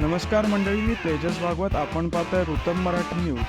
नमस्कार मंडळी मी तेजस भागवत. आपण पाहतोय रुतम मराठी न्यूज.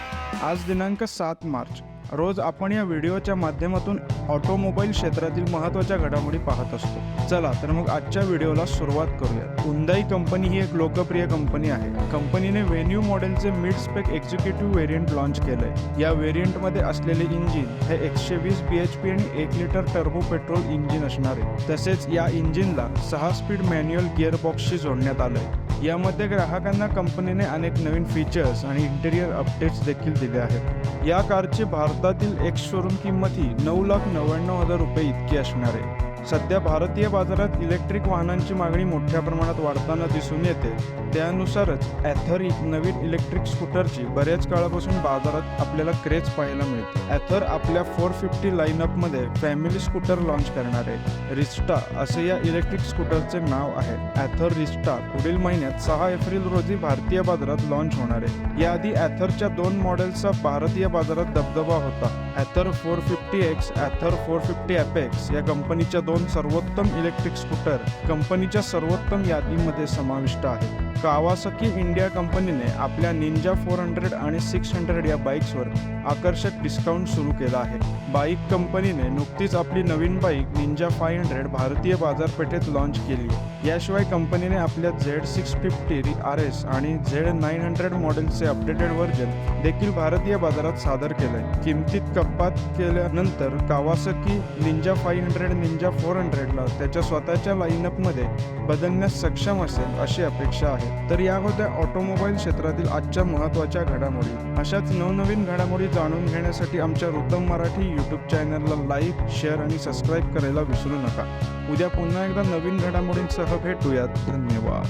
आज दिनांक सात मार्च. रोज आपण या व्हिडिओच्या माध्यमातून ऑटोमोबाईल क्षेत्रातील महत्त्वाच्या घडामोडी पाहत असतो. चला तर मग आजच्या व्हिडिओला सुरुवात करूया हुंदाई कंपनी ही एक लोकप्रिय कंपनी आहे. कंपनीने व्हेन्यू मॉडेलचे mid spec executive variant launch केलंय. या व्हेरियंटमध्ये असलेले इंजिन हे एकशे वीस पी एच पी आणि एक लिटर टर्बो पेट्रोल इंजिन असणार. आहे तसेच या इंजिनला सहा स्पीड मॅन्युअल गिअरबॉक्सशी जोडण्यात आलंय. यामध्ये ग्राहकांना कंपनीने अनेक नवीन फीचर्स आणि इंटेरियर अपडेट्स देखील दिले आहेत. या कारची भारतातील एक्स शोरूम किंमत ही नऊ लाख नव्याण्णव हजार रुपये इतकी असणार आहे. सध्या भारतीय बाजारात इलेक्ट्रिक वाहनांची मागणी मोठ्या प्रमाणात वाढताना दिसून येते. त्यानुसारच ॲथर नवीन इलेक्ट्रिक स्कूटरची बऱ्याच काळापासून बाजारात आपल्याला क्रेज पाहायला मिळते. ॲथर आपल्या फोर फिफ्टी लाईनअपमध्ये फॅमिली स्कूटर लॉन्च करणार आहे. रिस्टा असे या इलेक्ट्रिक स्कूटरचे नाव आहे. ॲथर रिस्टा पुढील महिन्यात सहा एप्रिल रोजी भारतीय बाजारात लॉन्च होणार आहे. याआधी ॲथरच्या दोन मॉडेल्सचा भारतीय बाजारात दबदबा होता. Ather four fifty X Ather four fifty Apex या कंपनीच्या दोन सर्वोत्तम इलेक्ट्रिक स्कूटर कंपनीच्या सर्वोत्तम यादीमध्ये समाविष्ट आहेत कावासकी इंडिया कंपनीने आपल्या निंजा फोर हंड्रेड आणि सिक्स हंड्रेड या बाईक्सवर आकर्षक डिस्काउंट सुरू केला आहे. बाईक कंपनीने नुकतीच आपली नवीन बाईक निंजा फाय हंड्रेड भारतीय बाजारपेठेत लॉन्च केली. आहे याशिवाय कंपनीने आपल्या Z six fifty R S आणि झेड नाईन हंड्रेड मॉडेलचे अपडेटेड व्हर्जन देखील भारतीय बाजारात सादर केलंय. किमतीत कपात केल्यानंतर Kawasaki Ninja five hundred Ninja four हंड्रेडला त्याच्या स्वतःच्या लाईनअपमध्ये बदलण्यास सक्षम असेल अशी अपेक्षा आहे. तर या होत्या ऑटोमोबाईल क्षेत्रातील आजच्या महत्त्वाच्या घडामोडी. अशाच नवनवीन घडामोडी जाणून घेण्यासाठी आमच्या रुतम मराठी यूट्यूब चॅनलला लाईक शेअर आणि सबस्क्राईब करायला विसरू नका. उद्या पुन्हा एकदा नवीन घडामोडींसह भेटूयात. धन्यवाद.